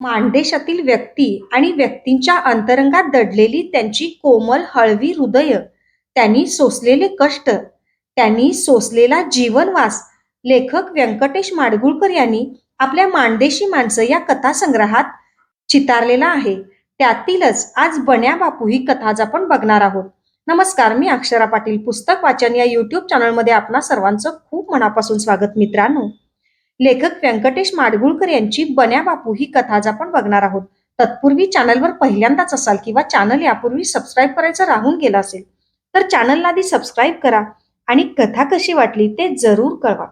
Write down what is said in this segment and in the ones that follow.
माणदेशातील व्यक्ती आणि व्यक्तींच्या अंतरंगात दडलेली त्यांची कोमल हळवी हृदय. त्यांनी सोसलेले कष्ट त्यांनी सोसलेला जीवनवास. लेखक व्यंकटेश माडगुळकर यांनी आपल्या माणदेशी माणसं या कथासंग्रहात चितारलेला आहे. त्यातीलच आज बन्या बापू ही कथाज आपण बघणार आहोत. नमस्कार मी अक्षरा पाटील पुस्तक वाचन या युट्यूब चॅनलमध्ये आपणा सर्वांचं खूप मनापासून स्वागत मित्रांनो. लेखक व्यंकटेश माडगुळकर यांची बन्या बापू ही कथा आज आपण बघणार आहोत. तत्पूर्वी चॅनलवर पहिल्यांदाच असाल किंवा चॅनल यापूर्वी सबस्क्राईब करायचं राहून गेलं असेल तर चॅनलला आधी सबस्क्राईब करा आणि कथा कशी वाटली ते जरूर कळवा.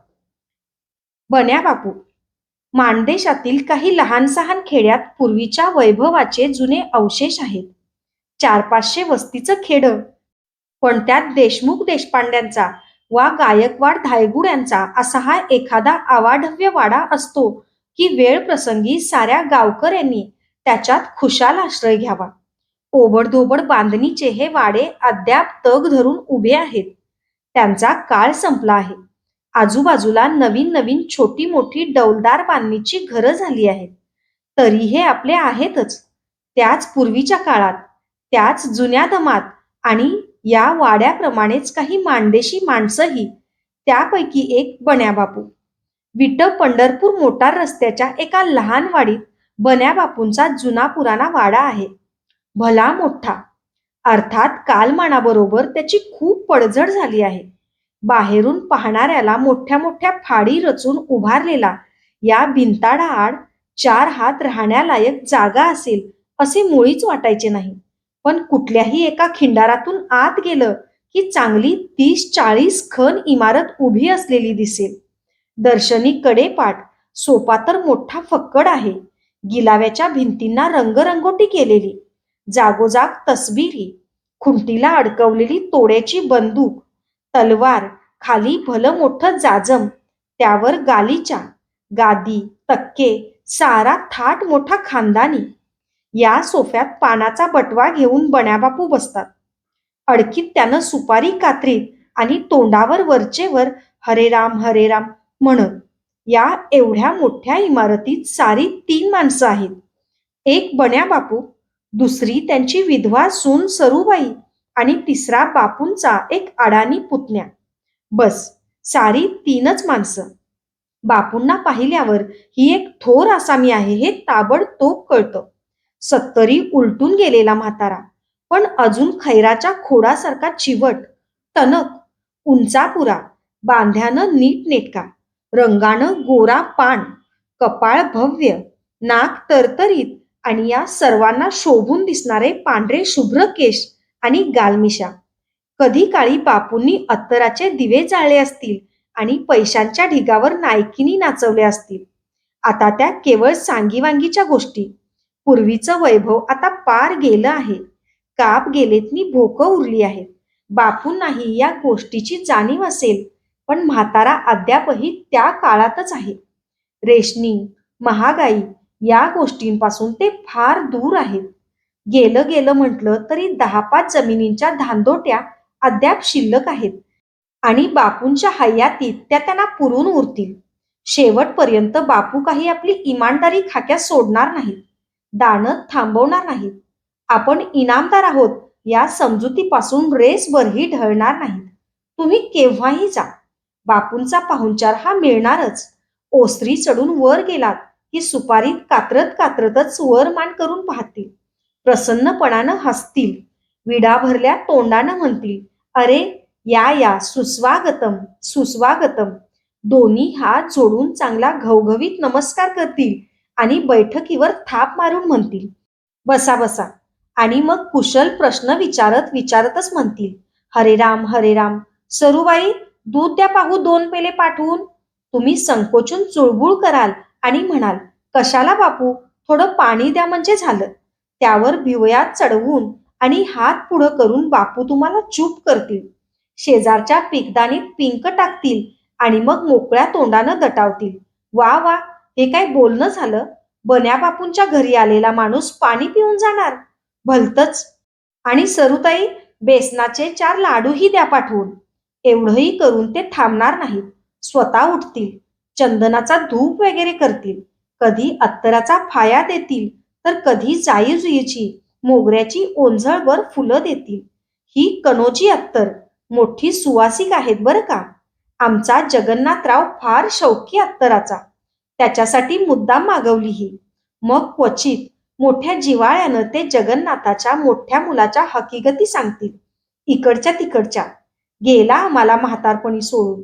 बन्या बापू माणदेशातील काही लहान सहान खेड्यात पूर्वीच्या वैभवाचे जुने अवशेष आहेत. चार पाचशे वस्तीचं खेड पण त्यात देशमुख देशपांड्यांचा वा गायकवाड धायगुड्यांचा असा हा एखादा आवाढव्य वाडा असतो की वेळ प्रसंगी साऱ्या गावकऱ्यांनी त्याच्यात खुशाल आश्रय घ्यावा. ओबडधोबड बांधणीचे हे वाडे अद्याप तग धरून उभे आहेत. त्यांचा काळ संपला आहे. आजूबाजूला नवीन नवीन छोटी मोठी डौलदार बांधणीची घरं झाली आहेत. तरी हे आपले आहेतच. त्याच पूर्वीच्या काळात त्याच जुन्या दमात आणि या वाड्याप्रमाणेच काही मांडेशी माणसंही त्यापैकी एक बन्या बापू विट पंढरपूर मोटार रस्त्याच्या एका लहान वाडीत बन्या बापूंचा जुना पुराणा वाडा आहे. भला मोठा. अर्थात कालमानाबरोबर त्याची खूप पडझड झाली आहे. बाहेरून पाहणाऱ्याला मोठ्या मोठ्या फाडी रचून उभारलेला या भिंताडा आड चार हात राहण्यालायक जागा असेल असे मुळीच वाटायचे नाही. पण कुठल्याही एका खिंडारातून आत गेलं की चांगली तीस चाळीस खण इमारत उभी असलेली दिसेल. दर्शनी कडेपाट सोपा तर मोठा फक्कड आहे. गिलाव्याच्या भिंतींना रंगरंगोटी केलेली जागोजाग तस्बिरी खुंटीला अडकवलेली तोड्याची बंदूक तलवार खाली भलं मोठं जाजम त्यावर गालीचा गादी तक्के सारा थाट मोठा खानदानी या सोफ्यात पानाचा बटवा घेऊन बण्याबापू बसतात. अडकीत त्यानं सुपारी कात्रीत आणि तोंडावर वरचेवर हरे राम हरे राम म्हणत या एवढ्या मोठ्या इमारतीत सारी तीन माणसं आहेत. एक बन्या बापू दुसरी त्यांची विधवा सून सरूबाई आणि तिसरा बापूंचा एक अडाणी पुतण्या. बस सारी तीनच माणसं. बापूंना पाहिल्यावर ही एक थोर आसामी आहे हे ताबडतोब कळतं. सत्तरी उलटून गेलेला म्हातारा. पण अजून खैराच्या खोडासारखा चिवट टणक उंचापुरा बांध्यानं नीट नेटका. रंगानं गोरा पान कपाळ भव्य नाक तरतरीत आणि या सर्वांना शोभून दिसणारे पांढरे शुभ्र केश आणि गालमिशा. कधी काळी बापूंनी अत्तराचे दिवे जाळले असतील आणि पैशांच्या ढिगावर नायकिनी नाचवले असतील. आता त्या केवळ सांगीवांगीच्या गोष्टी. पूर्वीचं वैभव आता पार गेलं आहे. काप गेलेत मी भोकं उरली आहेत. बापूंनाही या गोष्टीची जाणीव असेल पण म्हातारा अद्यापही त्या काळातच आहे. रेशनी महागाई या गोष्टींपासून ते फार दूर आहेत. गेलं गेलं म्हटलं तरी दहा पाच जमिनींच्या धांदोट्या अद्याप शिल्लक आहेत आणि बापूंच्या हयातीत त्या त्यांना पुरून उरतील. शेवटपर्यंत बापू काही आपली इमानदारी खाक्या सोडणार नाहीत. दानत थांबवणार नाहीत. आपण इनामदार आहोत या समजुतीपासून रेसभरही ढळणार नाहीत. तुम्ही केव्हाही जा. बापूंचा पाहुणचार हा मिळणारच. ओसरी चढून वर गेलात की सुपारीत कात्रत कात्रतच वर मान करून पाहतील. प्रसन्नपणानं हसतील. विडा भरल्या तोंडानं म्हणतील अरे या या सुस्वागतम सुस्वागतम. दोन्ही हात जोडून चांगला घवघवीत नमस्कार करतील. आणि बैठकीवर थाप मारून म्हणतील. बसा बसा. आणि मग कुशल प्रश्न विचारत विचारतच म्हणतील. हरे राम हरे राम. सरूबाई दूध द्या पाहू दोन पेले पाठवून. तुम्ही संकोचून चुळबुळ कराल आणि म्हणाल कशाला बापू? थोडं पाणी द्या म्हणजे झालं. त्यावर भिवयात चढवून आणि हात पुढं करून बापू तुम्हाला चूप करतील. शेजारच्या पिकदानीत पिंक टाकतील आणि मग मोकळ्या तोंडानं दटावतील. वा वा. हे काय बोलणं झालं? बन्या बापूंच्या घरी आलेला माणूस पाणी पिऊन जाणार? भलतच. आणि सरुताई बेसनाचे चार लाडूही द्या पाठवून. एवढंही करून ते थांबणार नाहीत. स्वतः उठतील. चंदनाचा धूप वगैरे करतील. कधी अत्तराचा फाया देतील तर कधी जाईजुईची मोगऱ्याची ओंझळवर फुलं देतील. ही कनोजी अत्तर मोठी सुवासिक आहेत बरं का? आमचा जगन्नाथराव फार शौकी अत्तराचा. त्याच्यासाठी मुद्दाम मागवली ही मग क्वचित मोठ्या जिवाळ्यानं ते जगन्नाथाच्या मोठ्या मुलाच्या हकीकती सांगतील. इकडच्या तिकडच्या. गेला आम्हाला म्हातारपणी सोडून.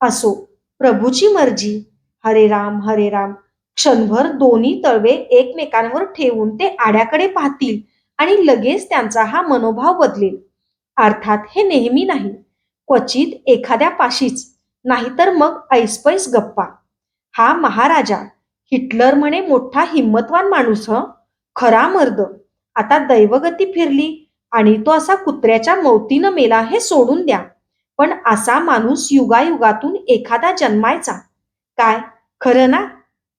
असो प्रभूची मर्जी. हरे राम हरे राम. क्षणभर दोन्ही तळवे एकमेकांवर ठेवून ते आड्याकडे पाहतील आणि लगेच त्यांचा हा मनोभाव बदलेल. अर्थात हे नेहमी नाही. क्वचित एखाद्या पाशीच. नाहीतर मग ऐसपैस गप्पा. हा महाराजा हिटलर म्हणे मोठा हिम्मतवान माणूस ह? खरा मर्द. आता दैवगती फिरली आणि तो असा कुत्र्याच्या मौतीनं मेला हे सोडून द्या. पण असा माणूस युगायुगातून एखादा जन्मायचा. काय? खरं ना?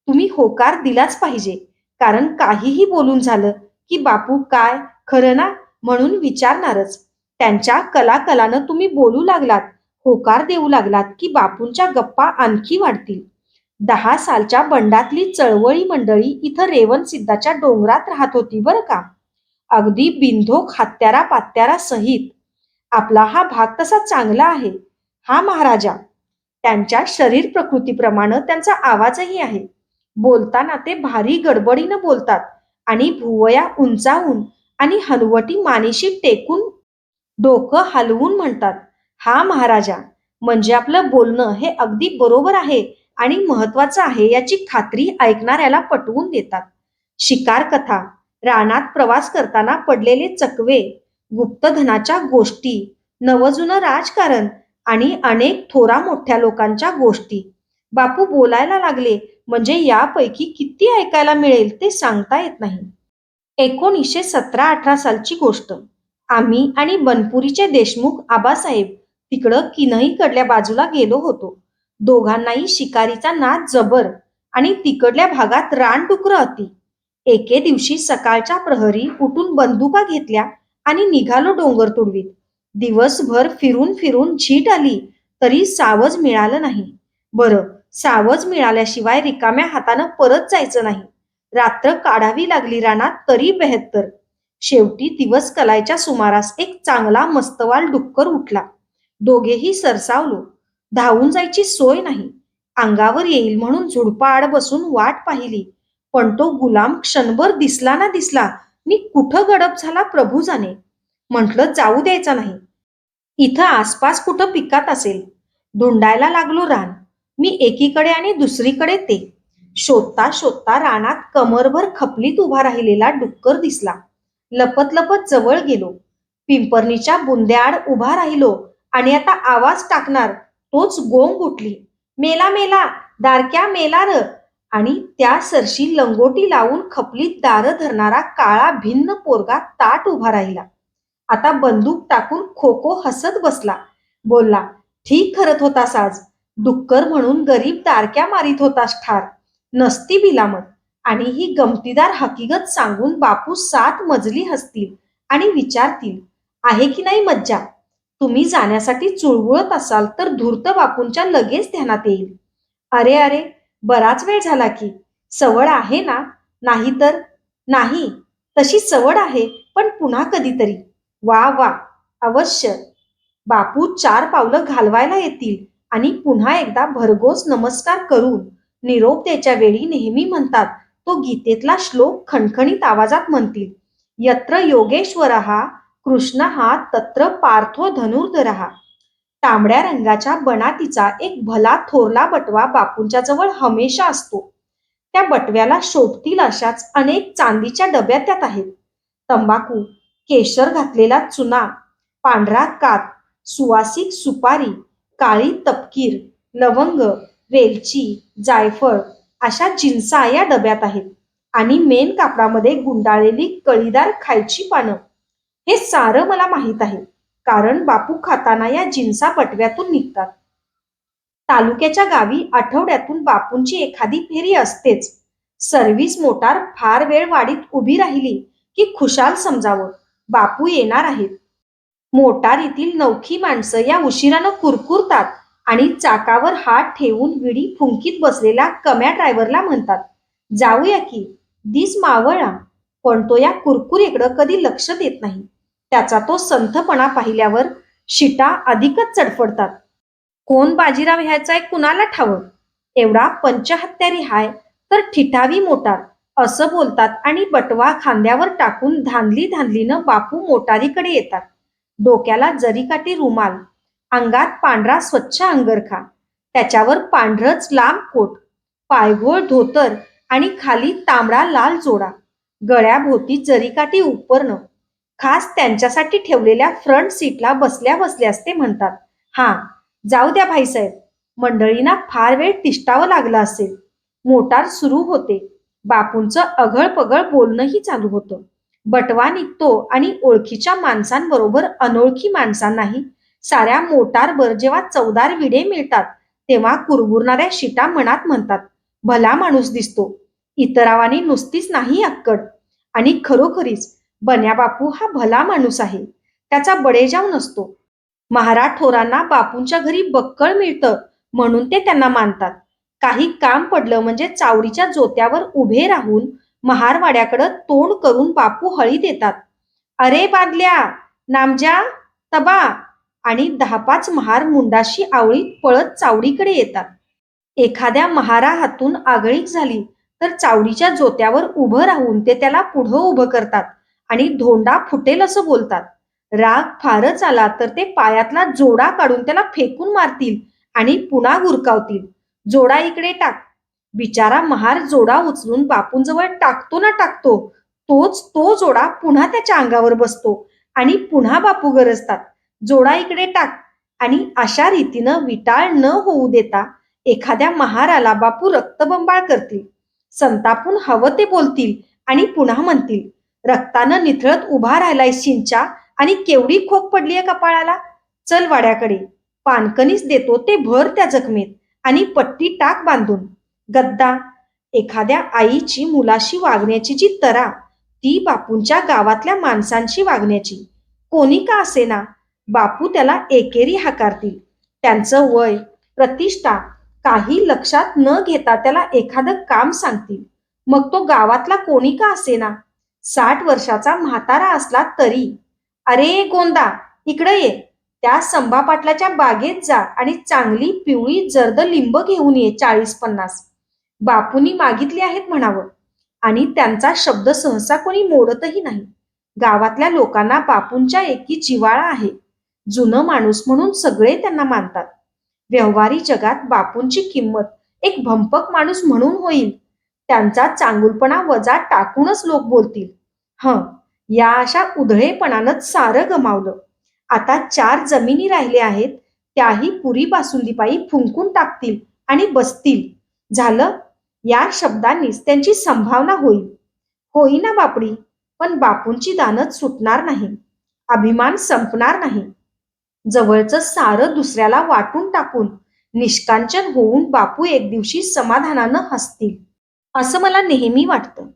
तुम्ही होकार दिलाच पाहिजे. कारण काहीही बोलून झालं की बापू काय? खरं ना? म्हणून विचारणारच. त्यांच्या कलाकलानं तुम्ही बोलू लागलात होकार देऊ लागलात की बापूंच्या गप्पा आणखी वाढतील. दहा सालच्या बंडातली चळवळी मंडळी इथं रेवण सिद्धाच्या डोंगरात राहत होती बरं का? अगदी बिंधोक हत्यारा पात्यारा सहित. आपला हा भाग तसा चांगला आहे. हा महाराजा. त्यांच्या शरीर प्रकृतीप्रमाणे त्यांचा आवाजही आहे. बोलताना ते भारी गडबडीनं बोलतात आणि भुवया उंचावून आणि हलवटी मानेशी टेकून डोकं हलवून म्हणतात हा महाराजा म्हणजे आपलं बोलणं हे अगदी बरोबर आहे. आणि महत्वाचं आहे याची खात्री ऐकणाऱ्याला पटवून देतात. शिकार कथा रानात प्रवास करताना पडलेले चकवे गुप्तधनाच्या गोष्टी नवजुनं राजकारण आणि अनेक थोरा मोठ्या लोकांच्या गोष्टी. बापू बोलायला लागले म्हणजे यापैकी किती ऐकायला मिळेल ते सांगता येत नाही. एकोणीसशे सतरा अठरा सालची गोष्ट. आम्ही आणि बनपुरीचे देशमुख आबासाहेब तिकडं किनईकडल्या बाजूला गेलो होतो. दोघांनाही शिकारीचा नाद जबर आणि तिकडल्या भागात रानडुकरं होती एके दिवशी सकाळच्या प्रहरी उठून बंदुका घेतल्या आणि निघालो डोंगर तुडवीत. दिवसभर फिरून फिरून झीट आली तरी सावज मिळालं नाही. बरं सावज मिळाल्याशिवाय रिकाम्या हातानं परत जायचं नाही. रात्र काढावी लागली रानात तरी बेहत्तर. शेवटी दिवस कलायच्या सुमारास एक चांगला मस्तवाल डुक्कर उठला. दोघेही सरसावलो. धावून जायची सोय नाही. अंगावर येईल म्हणून झुडपाआड बसून वाट पाहिली. पण तो गुलाम क्षणभर दिसला ना दिसला मी कुठं गडप झाला प्रभू जाणे. म्हटलं जाऊ द्यायचा नाही. इथं आसपास कुठं पिकात असेल. धुंडायला लागलो रान. मी एकीकडे आणि दुसरीकडे ते. शोधता शोधता रानात कमरभर खपलीत उभा राहिलेला डुक्कर दिसला. लपत लपत जवळ गेलो. पिंपरणीच्या बुंद्याआड उभा राहिलो आणि आता आवाज टाकणार तोच गोंग उठली. मेला मेला दारक्या मेला र आणि त्या सरशी लंगोटी लावून खपलीत दार धरणारा काळा भिन्न पोरगा ताट उभा राहिला. आता बंदूक टाकून खो खो हसत बसला. बोलला ठीक करत होता साज डुक्कर म्हणून गरीब दारक्या मारीत होतास ठार. नसती बिलामत. आणि ही गमतीदार हकीकत सांगून बापू सात मजली हसतील आणि विचारतील आहे की नाही मज्जा? तुम्ही जाण्यासाठी चुळबुळत असाल तर धूर्त बापूंच्या लगेच ध्यानात येईल. अरे अरे बराच वेळ झाला की. सवड आहे ना? नाही तर? नाही तशी सवड आहे पण पुन्हा कधीतरी. वा वा अवश्य. बापू चार पावलं घालवायला येतील आणि पुन्हा एकदा भरघोस नमस्कार करून निरोप द्यायच्या वेळी नेहमी म्हणतात तो गीतेतला श्लोक खणखणीत आवाजात म्हणतील यत्र योगेश्वर हा कृष्ण हा तत्र पार्थो धनुर्धर. तांबड्या रंगाच्या बनातीचा एक भला थोरला बटवा बापूंच्या जवळ हमेशा असतो. त्या बटव्याला शोभतील अशाच अनेक चांदीच्या डब्या त्यात आहेत. तंबाखू केशर घातलेला चुना पांढरा कात सुवासिक सुपारी काळी तपकीर लवंग वेलची जायफळ अशा जिन्सा या डब्यात आहेत. आणि मेन कापडामध्ये गुंडाळलेली कळीदार खायची पानं. हे सारं मला माहीत आहे कारण बापू खाताना या जिन्सा पटव्यातून निघतात. तालुक्याच्या गावी आठवड्यातून बापूंची एखादी फेरी असतेच. सर्व्हिस मोटार फार वेळ वाडीत उभी राहिली की खुशाल समजावं बापू येणार आहेत. मोटारीतील नौखी माणसं या उशिरानं कुरकुरतात आणि चाकावर हात ठेवून विडी फुंकीत बसलेल्या कम्या ड्रायव्हरला म्हणतात जाऊया की दिस मावळा. पण तो या कुरकुरीकडं कधी लक्ष देत नाही. त्याचा तो संथपणा पाहिल्यावर शिटा अधिकच चडफडतात. कोण बाजीराव ह्याचा एक कुणाला ठावं? एवढा पंचहत्यारी हाय तर ठिठावी मोटार असं बोलतात आणि बटवा खांद्यावर टाकून धांदली धांदलीनं बापू मोटारीकडे येतात. डोक्याला जरीकाठी रुमाल अंगात पांढरा स्वच्छ अंगरखा त्याच्यावर पांढरच लांब कोट पायघोळ धोतर आणि खाली तांबडा लाल जोडा. गळ्याभोवती जरीकाठी उपरणं. खास त्यांच्यासाठी ठेवलेल्या फ्रंट सीटला बसल्या बसल्यास ते म्हणतात. हा जाऊ द्या भाईसाहेब. मंडळींना फार वेळ तिष्टावं लागलं असेल. मोटार सुरू होते. बापूंचं अघळपगळ बोलणंही चालू होतं. बटवा निघतो आणि ओळखीच्या माणसांबरोबर अनोळखी माणसांनाही साऱ्या मोटारभर जेव्हा चौदार विडे मिळतात तेव्हा कुरबुरणाऱ्या शिटा मनात म्हणतात भला माणूस दिसतो. इतरावानी नुसतीच नाही अक्कड आणि खरोखरीच बन्या बापू हा भला माणूस आहे. त्याचा बडेजाव नसतो. महाराज थोरांना बापूंच्या घरी बक्कळ मिळतं म्हणून ते त्यांना मानतात. काही काम पडलं म्हणजे चावडीच्या जोत्यावर उभे राहून महारवाड्याकडं तोंड करून बापू हळी देतात. अरे बादल्या नामजा तबा! आणि दहा पाच महार मुंडाशी आवळीत पळत चावडीकडे येतात. एखाद्या महारा हातून आगळीक झाली तर चावडीच्या जोत्यावर उभं राहून ते त्याला पुढं उभं करतात आणि धोंडा फुटेल असं बोलतात. राग फारच आला तर ते पायातला जोडा काढून त्याला फेकून मारतील आणि पुन्हा गुरकावतील जोडा इकडे टाक. बिचारा महार जोडा उचलून बापूंजवळ टाकतो ना टाकतो तोच तो जोडा पुन्हा त्याच्या अंगावर बसतो आणि पुन्हा बापू गरजतात. जोडा इकडे टाक. आणि अशा रीतीनं विटाळ न होऊ देता एखाद्या महाराला बापू रक्तबंबाळ करतील. संतापून हवं ते बोलतील आणि पुन्हा म्हणतील रक्तानं निथळत उभा राहिलाय शिंचा आणि केवढी खोक पडलीय कपाळाला? चल वाड्याकडे पानकणीच देतो ते भर त्या जखमेत आणि पट्टी टाक बांधून. गद्दा एखाद्या आईची मुलाशी वागण्याची जी तरा ती बापूंच्या गावातल्या माणसांशी वागण्याची. कोणी का असेना? बापू त्याला एकेरी हाकारतील. त्यांचं वय प्रतिष्ठा काही लक्षात न घेता त्याला एखादं काम सांगतील. मग तो गावातला कोणी का असेना? साठ वर्षाचा म्हातारा असला तरी. अरे गोंदा इकडे ये. त्या संभा पाटलाच्या बागेत जा आणि चांगली पिवळी जर्द लिंब घेऊन ये चाळीस पन्नास. बापूंनी मागितली आहेत म्हणावं. आणि त्यांचा शब्द सहसा कोणी मोडतही नाही. गावातल्या लोकांना बापूंच्या एकी जिवाळा आहे. जुनं माणूस म्हणून सगळे त्यांना मानतात. व्यवहारी जगात बापूंची किंमत एक भंपक माणूस म्हणून होईल. त्यांचा चांगुलपणा वजा टाकूनच लोक बोलतील. ह या अशा उधळेपणानंच सारं गमावलं. आता चार जमिनी राहिल्या आहेत त्याही पुरी बासुंदीपायी फुंकून टाकतील आणि बसतील. झालं? या शब्दांनीच त्यांची संभावना होईल. होईना बापडी पण बापूंची दानत सुटणार नाही. अभिमान संपणार नाही. जवळचं सारं दुसऱ्याला वाटून टाकून निष्कांचन होऊन बापू एक दिवशी समाधानानं हसतील. असं मला नेहमी वाटतं.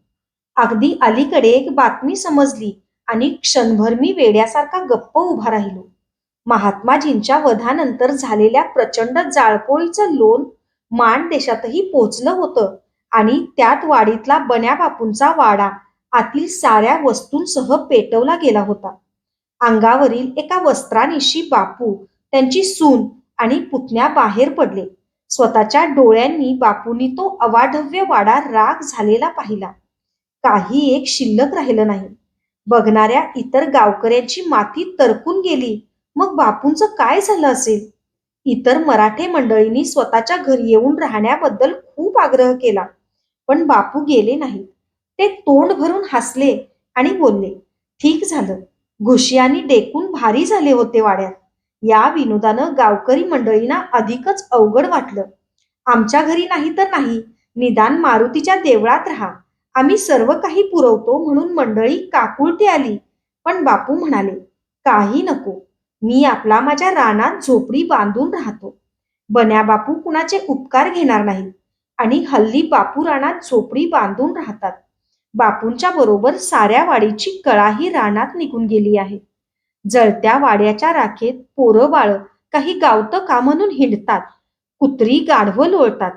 अगदी अलीकडे एक बातमी समजली आणि क्षणभर मी वेड्यासारखा गप्प उभा राहिलो. महात्माजींच्या वधानंतर झालेल्या प्रचंड जाळपोळीचं लोण मान देशातही पोचलं होतं आणि त्यात वाडीतला बन्या बापूंचा वाडा आतील साऱ्या वस्तूंसह पेटवला गेला होता. अंगावरील एका वस्त्रानिशी बापू त्यांची सून आणि पुतण्या बाहेर पडले. स्वतःच्या डोळ्यांनी बापूंनी तो अवाढव्य वाडा राग झालेला पाहिला. काही एक शिल्लक राहिलं नाही. बघणाऱ्या इतर गावकऱ्यांची माती तरकून गेली. मग बापूंचं काय झालं असेल? इतर मराठे मंडळींनी स्वतःच्या घरी येऊन राहण्याबद्दल खूप आग्रह केला. पण बापू गेले नाहीत. ते तोंड भरून हसले आणि बोलले ठीक झालं. घुशियानी डेकून भारी झाले होते वाड्यात. या विनोदानं गावकरी मंडळींना अधिकच अवघड वाटलं. आमच्या घरी नाही तर नाही निदान मारुतीच्या देवळात राहा. आम्ही सर्व काही पुरवतो म्हणून मंडळी काकुळती आली. पण बापू म्हणाले काही नको. मी आपला माझ्या रानात झोपडी बांधून राहतो. बन्या बापू कुणाचे उपकार घेणार नाहीत आणि हल्ली बापू रानात झोपडी बांधून राहतात. बापूंच्या बरोबर साऱ्या वाडीची कळाही रानात निघून गेली आहे. जळत्या वाड्याच्या राखेत पोरं बाळ काही गावतं का म्हणून हिंडतात. कुत्री गाढवं लोळतात.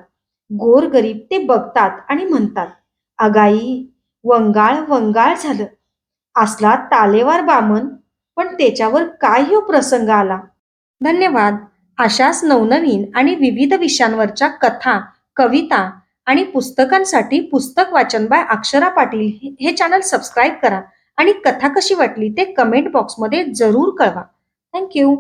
गोर गरीब ते बघतात आणि म्हणतात अगाई वंगाळ वंगाळ झालं. असला तालेवार बामन पण त्याच्यावर काय हो प्रसंग आला? धन्यवाद. अशाच नवनवीन आणि विविध विषयांवरच्या कथा कविता आणि पुस्तकांसाठी पुस्तक वाचन बाय अक्षरा पाटील हे- चॅनल सबस्क्राईब करा. आणि कथा कशी वाटली ते कमेंट बॉक्समध्ये जरूर कळवा. थँक्यू